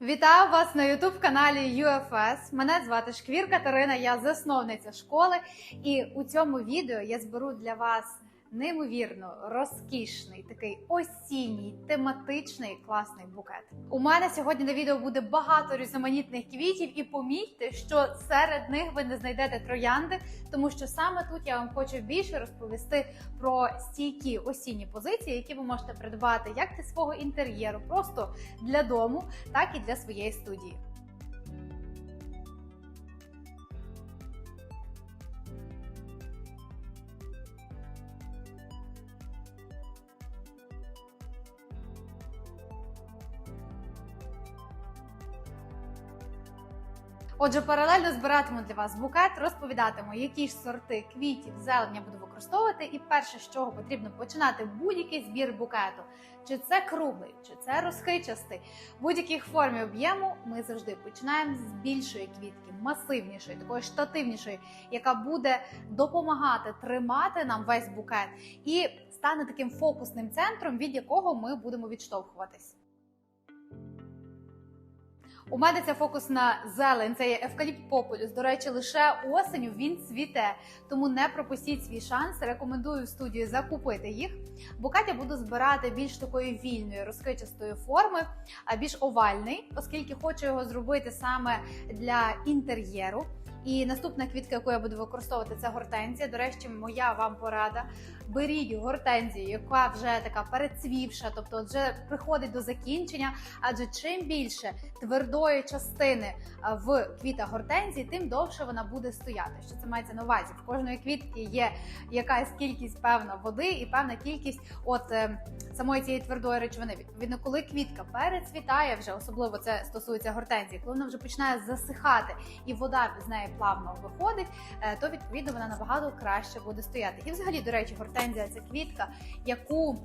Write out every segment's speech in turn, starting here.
Вітаю вас на youtube каналі UFS. Мене звати Шквір Катерина, я засновниця школи. І у цьому відео я зберу для вас неймовірно розкішний, такий осінній, тематичний класний букет. У мене сьогодні на відео буде багато різноманітних квітів, і помітьте, що серед них ви не знайдете троянди, тому що саме тут я вам хочу більше розповісти про стійкі осінні позиції, які ви можете придбати як для свого інтер'єру, просто для дому, так і для своєї студії. Отже, паралельно збиратиму для вас букет, розповідатиму, які ж сорти квітів, зелень я буду використовувати. І перше, з чого потрібно починати будь-який збір букету. Чи це круглий, чи це розхичастий, будь-яких форм і об'єму ми завжди починаємо з більшої квітки, масивнішої, такої штативнішої, яка буде допомагати тримати нам весь букет і стане таким фокусним центром, від якого ми будемо відштовхуватись. У мене ця фокусна зелень, це є евкаліпт популюс. До речі, лише осеню він цвіте, тому не пропустіть свій шанс. Рекомендую в студії закупити їх. Бо Катя буду збирати більш такої вільної, розкичастої форми, а більш овальний, оскільки хочу його зробити саме для інтер'єру. І наступна квітка, яку я буду використовувати, це гортензія. До речі, моя вам порада. Беріть гортензію, яка вже така перецвівша, тобто вже приходить до закінчення. Адже чим більше твердої частини в квітах гортензії, тим довше вона буде стояти. Що це мається на увазі? В кожної квітки є якась кількість певна води і певна кількість от е, самої цієї твердої речовини. Відповідно, коли квітка перецвітає, вже особливо це стосується гортензії, коли вона вже починає засихати і вода з неї плавно виходить, е, то відповідно вона набагато краще буде стояти. І, взагалі, до речі, гортензія це квітка, яку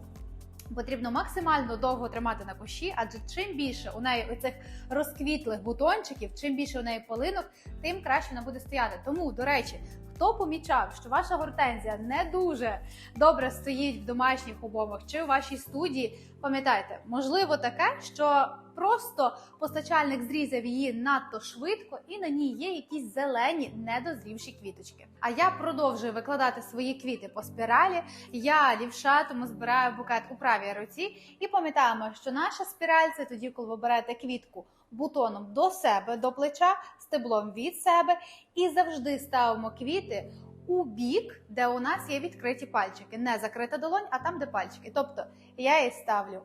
Потрібно максимально довго тримати на кущі, адже чим більше у неї оцих розквітлих бутончиків, чим більше у неї полинок, тим краще вона буде стояти. Тому, до речі, хто помічав, що ваша гортензія не дуже добре стоїть в домашніх умовах чи у вашій студії, пам'ятайте, можливо таке, що просто постачальник зрізав її надто швидко, і на ній є якісь зелені недозрівші квіточки. А я продовжую викладати свої квіти по спіралі. Я лівша, тому збираю букет у правій руці. І пам'ятаємо, що наша спіраль це тоді, коли ви берете квітку бутоном до себе, до плеча, стеблом від себе, і завжди ставимо квіти. У бік, де у нас є відкриті пальчики, не закрита долонь, а там, де пальчики. Тобто я її ставлю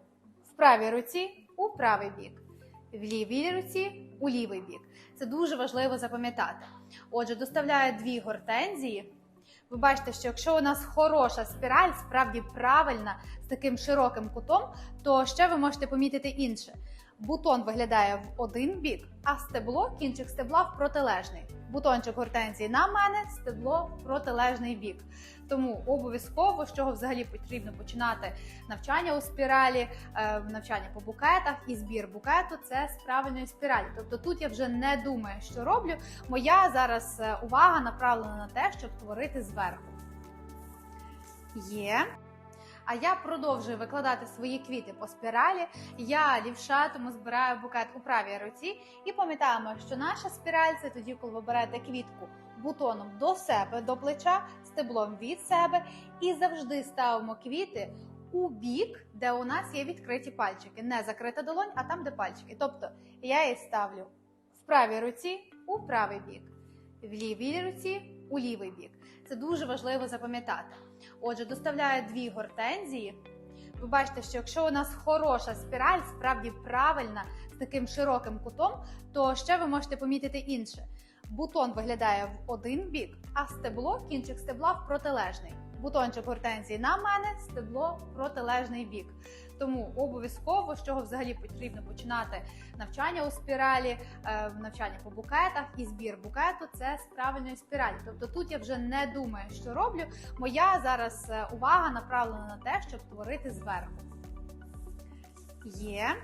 в правій руці у правий бік, в лівій руці у лівий бік. Це дуже важливо запам'ятати. Отже, доставляю дві гортензії. Ви бачите, що якщо у нас хороша спіраль, справді правильна, з таким широким кутом, то ще ви можете помітити інше. Бутон виглядає в один бік, а стебло, кінчик стебла в протилежний. Бутончик гортензії на мене, стебло в протилежний бік. Тому обов'язково, з чого взагалі потрібно починати навчання у спіралі, е, навчання по букетах і збір букету це з правильної спіралі. Тобто тут я вже не думаю, що роблю. Моя зараз е, увага направлена на те, щоб творити зверху. Є. А я продовжую викладати свої квіти по спіралі. Я лівша, тому збираю букет у правій руці. І пам'ятаємо, що наша спіраль це тоді, коли ви берете квітку бутоном до себе, до плеча, стеблом від себе, і завжди ставимо квіти у бік, де у нас є відкриті пальчики. Не закрита долонь, а там, де пальчики. Тобто я її ставлю в правій руці у правий бік, в лівій руці у лівий бік. Це дуже важливо запам'ятати. Отже, доставляю дві гортензії. Ви бачите, що якщо у нас хороша спіраль, справді правильна, з таким широким кутом, то ще ви можете помітити інше. Бутон виглядає в один бік, а стебло, кінчик стебла в протилежний. Бутончик гортензії на мене, стебло протилежний бік. Тому обов'язково, з чого взагалі потрібно починати навчання у спіралі, е, навчання по букетах і збір букету це з правильної спіралі. Тобто тут я вже не думаю, що роблю. Моя зараз е, увага направлена на те, щоб творити зверху. Є.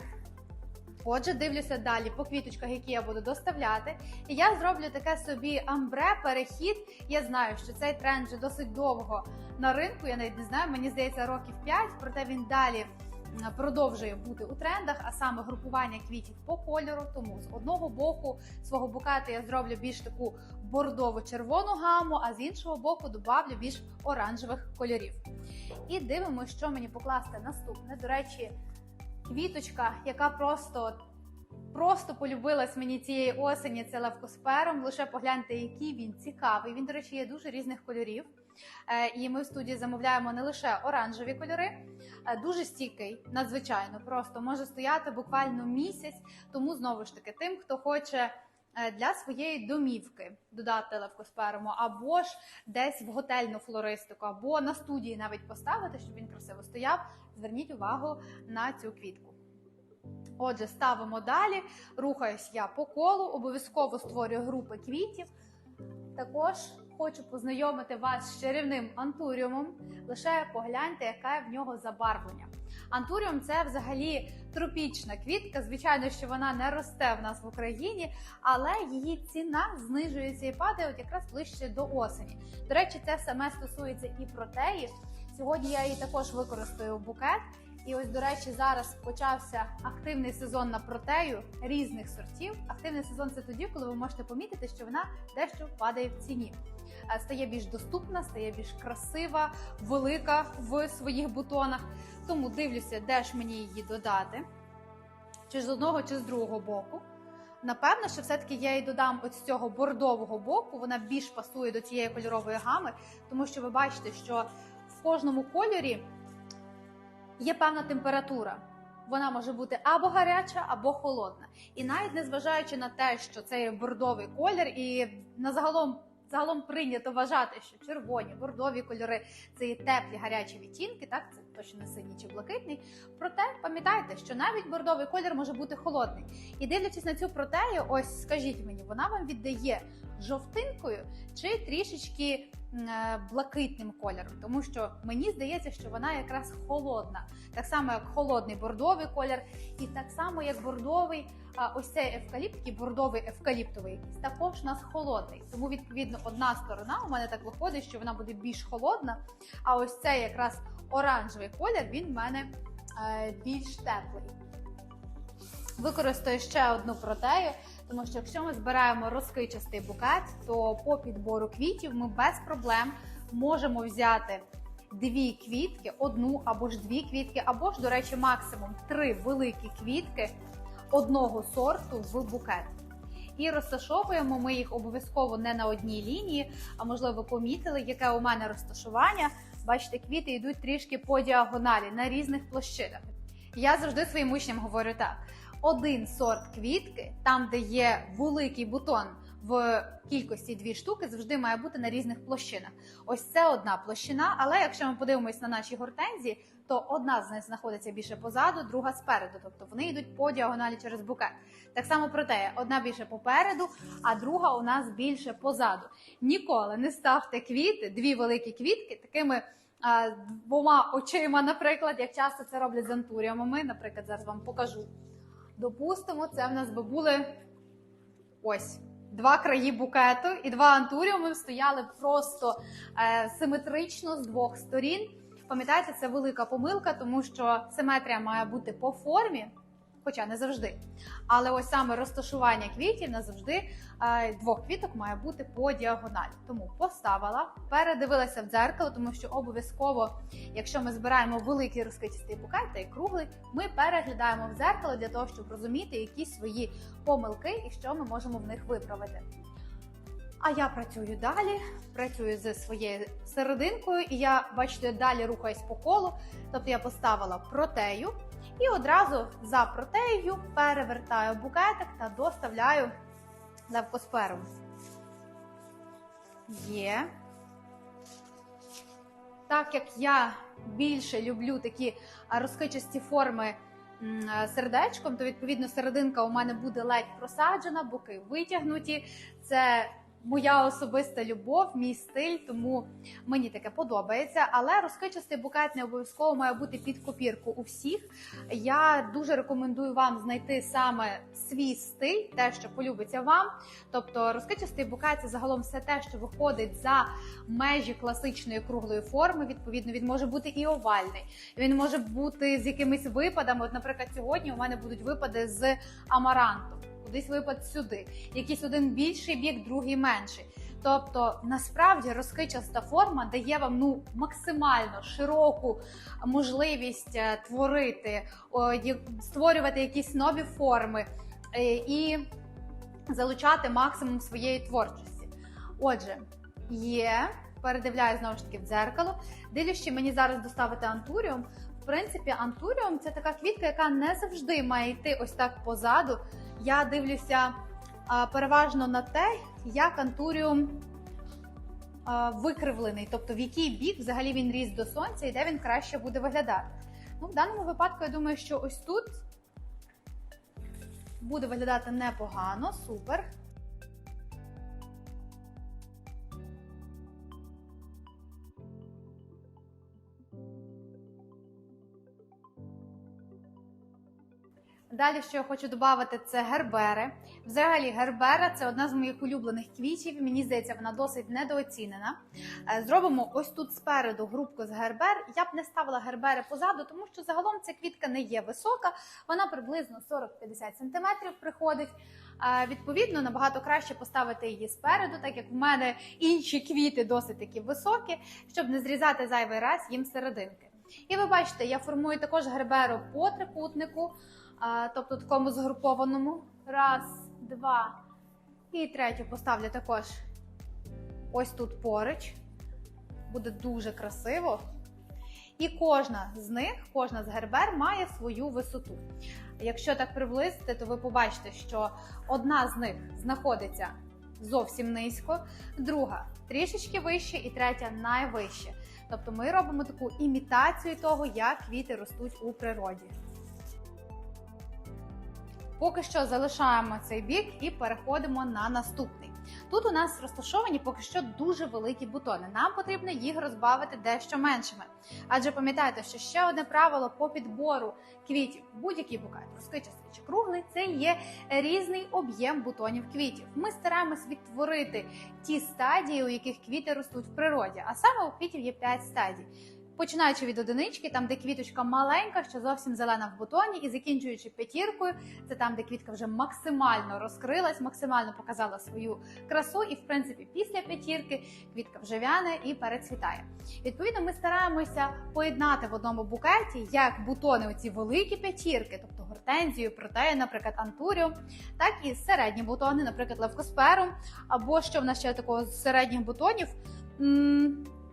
Отже, дивлюся далі по квіточках, які я буду доставляти. І я зроблю таке собі амбре, перехід. Я знаю, що цей тренд вже досить довго на ринку. Я навіть не знаю, мені здається, років 5, проте він далі продовжує бути у трендах, а саме групування квітів по кольору. Тому з одного боку свого букету я зроблю більш таку бордово-червону гаму, а з іншого боку добавлю більш оранжевих кольорів. І дивимося, що мені покласти наступне. До речі, квіточка, яка просто. Просто полюбилась мені цієї осені це левкоспером. Лише погляньте, який він цікавий. Він, до речі, є дуже різних кольорів. Е, І ми в студії замовляємо не лише оранжеві кольори, е, дуже стійкий, надзвичайно просто може стояти буквально місяць. Тому знову ж таки, тим, хто хоче для своєї домівки додати левкосперому, або ж десь в готельну флористику, або на студії навіть поставити, щоб він красиво стояв. Зверніть увагу на цю квітку. Отже, ставимо далі. Рухаюсь я по колу, обов'язково створюю групи квітів. Також хочу познайомити вас з чарівним антуріумом. Лише погляньте, яке в нього забарвлення. Антуріум це взагалі тропічна квітка. Звичайно, що вона не росте в нас в Україні, але її ціна знижується і падає от якраз ближче до осені. До речі, це саме стосується і протеї. Сьогодні я її також використаю в букет. І ось, до речі, зараз почався активний сезон на протею різних сортів. Активний сезон це тоді, коли ви можете помітити, що вона дещо падає в ціні. Е, Стає більш доступна, стає більш красива, велика в своїх бутонах. Тому дивлюся, де ж мені її додати, чи з одного, чи з другого боку. Напевно, що все-таки я її додам от з цього бордового боку. Вона більш пасує до цієї кольорової гами, тому що ви бачите, що в кожному кольорі є певна температура. Вона може бути або гаряча, або холодна. І навіть незважаючи на те, що це є бордовий колір, і на загалом загалом прийнято вважати, що червоні, бордові кольори це є теплі гарячі відтінки, так це точно не синій чи блакитний. Проте пам'ятайте, що навіть бордовий колір може бути холодний. І дивлячись на цю протею, ось скажіть мені, вона вам віддає жовтинкою чи трішечки блакитним кольором, тому що мені здається, що вона якраз холодна, так само як холодний бордовий колір, і так само як бордовий. А ось цей евкаліпт, такий бордовий евкаліптовий, якийсь також у нас холодний. Тому відповідно одна сторона у мене так виходить, що вона буде більш холодна. А ось цей якраз оранжевий колір він в мене е, більш теплий. Використаю ще одну протею, тому що якщо ми збираємо розкичастий букет, то по підбору квітів ми без проблем можемо взяти дві квітки, одну або ж дві квітки, або ж, до речі, максимум три великі квітки одного сорту в букет. І розташовуємо ми їх обов'язково не на одній лінії, а можливо, ви помітили, яке у мене розташування. Бачите, квіти йдуть трішки по діагоналі на різних площинах. Я завжди своїм учням говорю так: один сорт квітки, там, де є великий бутон в кількості дві штуки, завжди має бути на різних площинах. Ось це одна площина, але якщо ми подивимось на наші гортензії, то одна з них знаходиться більше позаду, друга спереду. Тобто вони йдуть по діагоналі через букет. Так само проте одна більше попереду, а друга у нас більше позаду. Ніколи не ставте квіти, дві великі квітки такими. Двома очима, наприклад, як часто це роблять з антуріумами. Наприклад, зараз вам покажу. Допустимо, це в нас би були ось два краї букету, і два антуріуми стояли просто е, симетрично з двох сторін. Пам'ятаєте, це велика помилка, тому що симетрія має бути по формі, хоча не завжди. Але ось саме розташування квітів не завжди е, двох квіток має бути по діагоналі. Тому поставила, передивилася в дзеркало, тому що обов'язково, якщо ми збираємо великий розкитістий букет та й круглий, ми переглядаємо в дзеркало для того, щоб розуміти якісь свої помилки і що ми можемо в них виправити. А я працюю далі, працюю зі своєю серединкою, і я, бачите, далі рухаюсь по колу. Тобто я поставила протею і одразу за протеєю перевертаю букетик та доставляю левкосперу. Є. Так як я більше люблю такі розкичасті форми сердечком, то відповідно серединка у мене буде ледь просаджена, боки витягнуті. Це моя особиста любов, мій стиль, тому мені таке подобається. Але розкичастий букет не обов'язково має бути під копірку у всіх. Я дуже рекомендую вам знайти саме свій стиль, те, що полюбиться вам. Тобто розкичастий букет це загалом все те, що виходить за межі класичної круглої форми. Відповідно, він може бути і овальний. Він може бути з якимись випадами. От, наприклад, сьогодні у мене будуть випади з амарантом. Кудись випад сюди. Якийсь один більший бік, другий менший. Тобто, насправді розкичаста форма дає вам ну максимально широку можливість е, творити, створювати якісь нові форми е, і залучати максимум своєї творчості. Отже, є, передивляю знову ж таки в дзеркало. Дивлюсь, що мені зараз доставити антуріум. В принципі, антуріум це така квітка, яка не завжди має йти ось так позаду. Я дивлюся переважно на те, як антуріум викривлений, тобто в який бік взагалі він ріс до сонця і де він краще буде виглядати. Ну, в даному випадку я думаю, що ось тут буде виглядати непогано, супер. Далі, що я хочу додати, це гербери. Взагалі, гербера це одна з моїх улюблених квітів. Мені здається, вона досить недооцінена. Е, Зробимо ось тут спереду грубку з гербер. Я б не ставила гербери позаду, тому що загалом ця квітка не є висока, вона приблизно 40-50 см приходить. Е, Відповідно, набагато краще поставити її спереду, так як в мене інші квіти досить такі високі, щоб не зрізати зайвий раз їм серединки. І ви бачите, я формую також герберу по трикутнику, тобто такому згрупованому. Раз, два. І третю поставлю також ось тут поруч. Буде дуже красиво. І кожна з них, кожна з гербер має свою висоту. Якщо так приблизити, то ви побачите, що одна з них знаходиться зовсім низько, друга трішечки вище, і третя найвище. Тобто ми робимо таку імітацію того, як квіти ростуть у природі. Поки що залишаємо цей бік і переходимо на наступний. Тут у нас розташовані поки що дуже великі бутони. Нам потрібно їх розбавити дещо меншими. Адже пам'ятайте, що ще одне правило по підбору квітів, будь-який букет, розкичастий чи круглий, це є різний об'єм бутонів квітів. Ми стараємось відтворити ті стадії, у яких квіти ростуть в природі. А саме у квітів є 5 стадій. Починаючи від одинички, там де квіточка маленька, що зовсім зелена в бутоні, і закінчуючи п'ятіркою, це там, де квітка вже максимально розкрилась, максимально показала свою красу, і в принципі після п'ятірки квітка вже вяне і перецвітає. Відповідно, ми стараємося поєднати в одному букеті як бутони, оці великі п'ятірки, тобто гортензію, протеї, наприклад, антуріум, так і середні бутони, наприклад, левкосперум, або що в нас ще такого з середніх бутонів.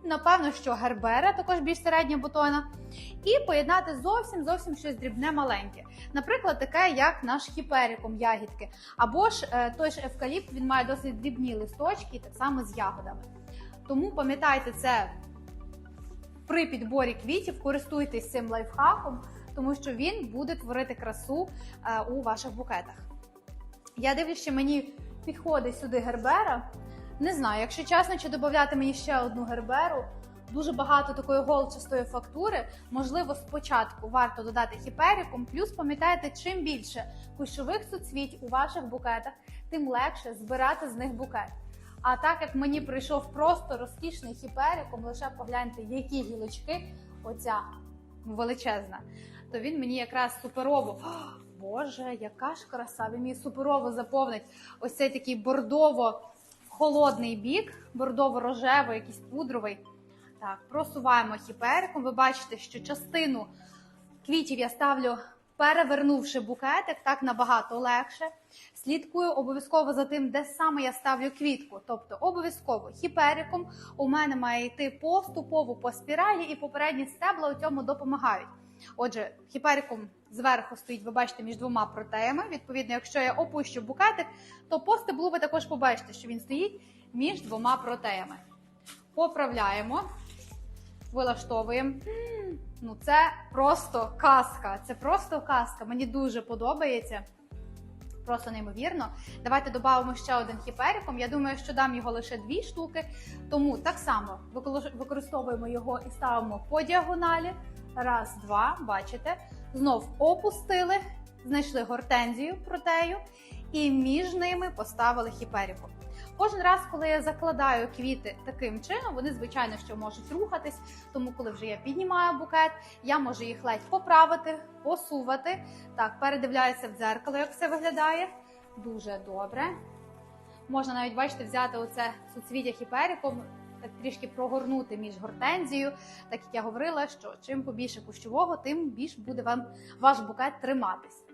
Напевно, що гербера також більш середня бутона, і поєднати зовсім зовсім щось дрібне маленьке. Наприклад, таке, як наш хіперікум ягідки, або ж е, той ж евкаліпт, він має досить дрібні листочки, так само з ягодами. Тому пам'ятайте це при підборі квітів, користуйтесь цим лайфхаком, тому що він буде творити красу е, у ваших букетах. Я дивлюсь, що мені підходить сюди гербера. Не знаю, якщо чесно, чи додати мені ще одну герберу. Дуже багато такої голчастої фактури. Можливо, спочатку варто додати хіперікум. Плюс пам'ятайте, чим більше кущових суцвіть у ваших букетах, тим легше збирати з них букет. А так як мені прийшов просто розкішний хіперікум, лише погляньте, які гілочки, оця величезна, то він мені якраз суперово. Боже, яка ж краса! Він мені суперово заповнить ось цей такий бордово холодний бік, бордово-рожевий, якийсь пудровий. Так, просуваємо хіпериком. Ви бачите, що частину квітів я ставлю, перевернувши букетик, так набагато легше. Слідкую обов'язково за тим, де саме я ставлю квітку. Тобто обов'язково хіпериком у мене має йти поступово по спіралі, і попередні стебла у цьому допомагають. Отже, хіперикум зверху стоїть, ви бачите, між двома протеями. Відповідно, якщо я опущу букетик, то по стеблу ви також побачите, що він стоїть між двома протеями. Поправляємо, вилаштовуємо. Ну, це просто казка. Це просто казка. Мені дуже подобається. Просто неймовірно. Давайте додамо ще один хіперіком. Я думаю, що дам його лише дві штуки. Тому так само використовуємо його і ставимо по діагоналі. Раз, два, бачите. Знов опустили, знайшли гортензію протею і між ними поставили хіперіку. Кожен раз, коли я закладаю квіти таким чином, вони звичайно що можуть рухатись. Тому, коли вже я піднімаю букет, я можу їх ледь поправити, посувати. Так, передивляюся в дзеркало, як все виглядає. Дуже добре. Можна навіть бачите, взяти оце суцвіття хіперіком, так трішки прогорнути між гортензією. Так як я говорила, що чим побільше кущового, тим більш буде вам ваш букет триматись.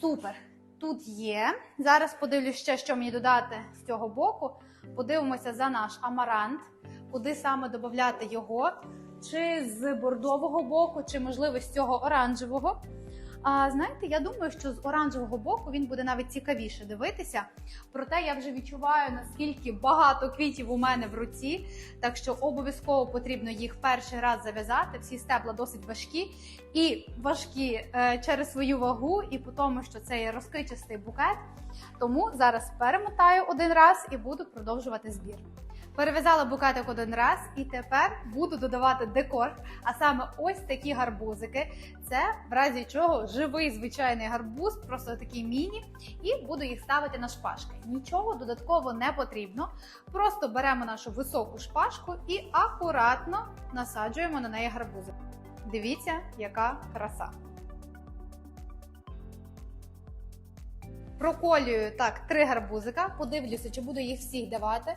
Супер! Тут є. Зараз подивлюсь ще, що мені додати з цього боку. Подивимося за наш амарант, куди саме додати його, чи з бордового боку, чи можливо з цього оранжевого. А знаєте, я думаю, що з оранжевого боку він буде навіть цікавіше дивитися. Проте я вже відчуваю, наскільки багато квітів у мене в руці, так що обов'язково потрібно їх перший раз зав'язати. Всі стебла досить важкі і важкі е, через свою вагу, і по тому, що це є розкричастий букет. Тому зараз перемотаю один раз і буду продовжувати збір. Перев'язала букетик один раз, і тепер буду додавати декор, а саме ось такі гарбузики. Це в разі чого живий звичайний гарбуз, просто такий міні, і буду їх ставити на шпажки. Нічого додатково не потрібно. Просто беремо нашу високу шпажку і акуратно насаджуємо на неї гарбузик. Дивіться, яка краса. Проколюю так три гарбузика, подивлюся, чи буду їх всіх давати.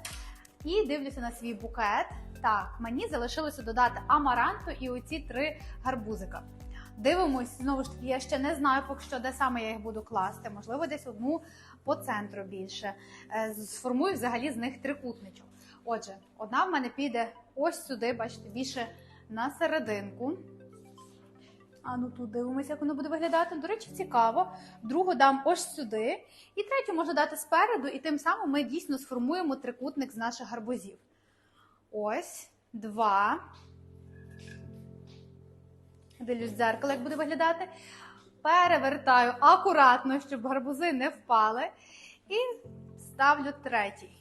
І дивлюся на свій букет. Так, мені залишилося додати амаранту і оці три гарбузика. Дивимось, знову ж таки, я ще не знаю поки що, де саме я їх буду класти. Можливо, десь одну по центру більше. Е, Сформую взагалі з них трикутничок. Отже, одна в мене піде ось сюди, бачите, більше на серединку. А ну тут дивимося, як воно буде виглядати. До речі, цікаво. Другу дам ось сюди. І третю можна дати спереду, і тим самим ми дійсно сформуємо трикутник з наших гарбузів. Ось, два. Дивлюсь дзеркало, як буде виглядати. Перевертаю акуратно, щоб гарбузи не впали. І ставлю третій.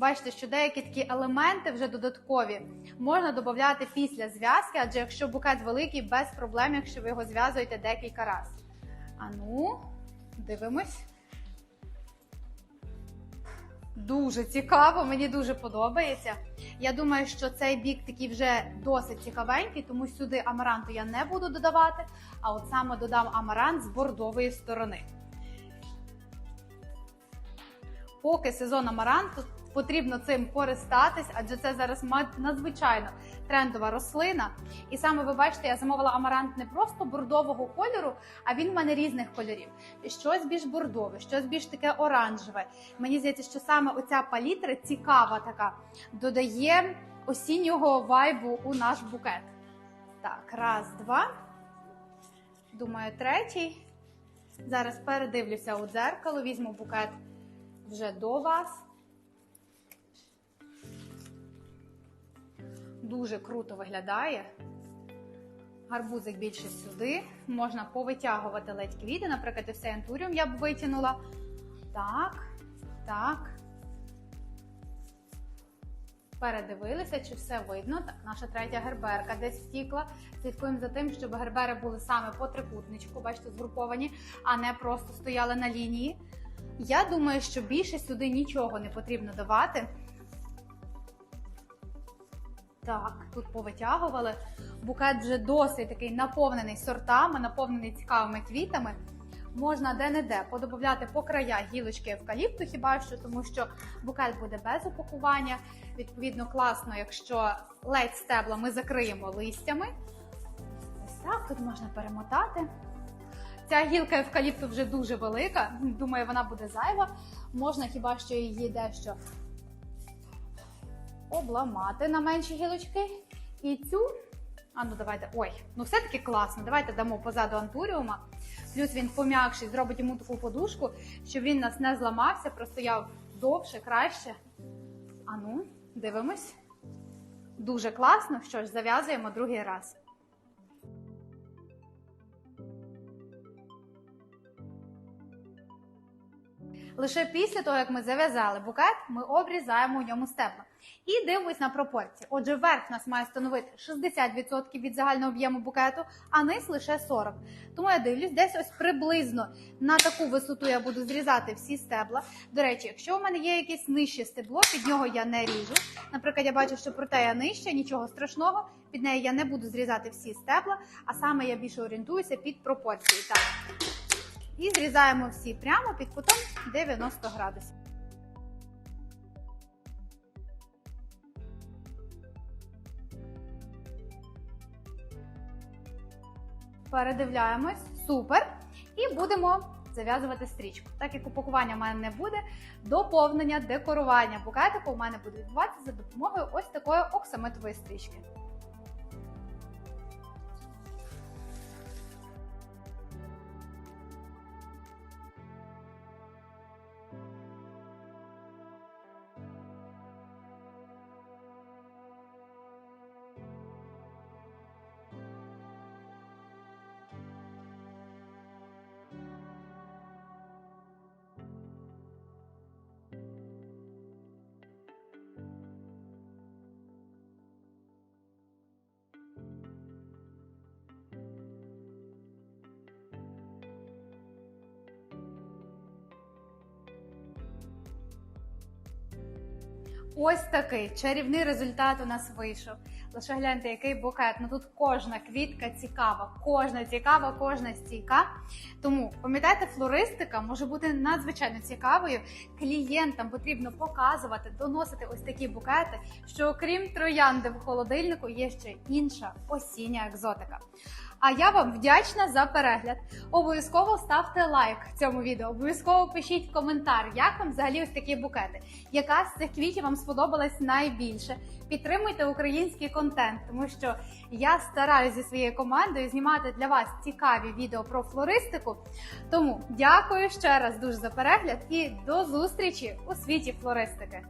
Бачите, що деякі такі елементи вже додаткові можна додати після зв'язки, адже якщо букет великий, без проблем, якщо ви його зв'язуєте декілька разів. А ну, дивимось. Дуже цікаво, мені дуже подобається. Я думаю, що цей бік такий вже досить цікавенький, тому сюди амаранту я не буду додавати, а от саме додам амарант з бордової сторони. Поки сезон амаранту, потрібно цим користатись, адже це зараз надзвичайно трендова рослина. І саме ви бачите, я замовила амарант не просто бордового кольору, а він в мене різних кольорів. Щось більш бордове, щось більш таке оранжеве. Мені здається, що саме оця палітра цікава така, додає осіннього вайбу у наш букет. Так, раз, два. Думаю, третій. Зараз передивлюся у дзеркало, візьму букет вже до вас. Дуже круто виглядає. Гарбузик більше сюди. Можна повитягувати ледь квіти. Наприклад, ось цей антуріум я б витягнула. Так, так. Передивилися, чи все видно. Так, наша третя герберка десь втікла. Слідкуємо за тим, щоб гербери були саме по трикутничку, бачите, згруповані, а не просто стояли на лінії. Я думаю, що більше сюди нічого не потрібно давати. Так, тут повитягували. Букет вже досить такий наповнений сортами, наповнений цікавими квітами. Можна де-не-де подобавляти по краях гілочки евкаліпту, хіба що, тому що букет буде без упакування. Відповідно, класно, якщо ледь стебла ми закриємо листями. Ось так, тут можна перемотати. Ця гілка евкаліпту вже дуже велика. Думаю, вона буде зайва. Можна хіба що її дещо обламати на менші гілочки. І цю, а ну давайте, ой, ну все-таки класно. Давайте дамо позаду антуріума. Плюс він пом'якший, зробить йому таку подушку, щоб він нас не зламався, простояв довше, краще. А ну, дивимось. Дуже класно. Що ж, зав'язуємо другий раз. Лише після того, як ми зав'язали букет, ми обрізаємо у ньому стебла. І дивимось на пропорції. Отже, верх у нас має становити 60% від загального об'єму букету, а низ лише 40%. Тому я дивлюсь, десь ось приблизно на таку висоту я буду зрізати всі стебла. До речі, якщо у мене є якесь нижче стебло, під нього я не ріжу. Наприклад, я бачу, що протея нижча, нічого страшного. Під неї я не буду зрізати всі стебла, а саме я більше орієнтуюся під пропорції. Так. І зрізаємо всі прямо під кутом 90 градусів. Передивляємось, супер. І будемо зав'язувати стрічку. Так як упакування в мене не буде, доповнення, декорування букетику у мене буде відбуватися за допомогою ось такої оксамитової стрічки. Ось такий чарівний результат у нас вийшов. Лише гляньте, який букет. Ну тут кожна квітка цікава, кожна цікава, кожна стійка. Тому пам'ятайте, флористика може бути надзвичайно цікавою. Клієнтам потрібно показувати, доносити ось такі букети. Що окрім троянди в холодильнику є ще інша осіння екзотика. А я вам вдячна за перегляд. Обов'язково ставте лайк цьому відео. Обов'язково пишіть коментар, як вам взагалі ось такі букети. Яка з цих квітів вам сподобалась найбільше? Підтримуйте український контент, тому що я стараюся зі своєю командою знімати для вас цікаві відео про флористику. Тому дякую ще раз дуже за перегляд і до зустрічі у світі флористики.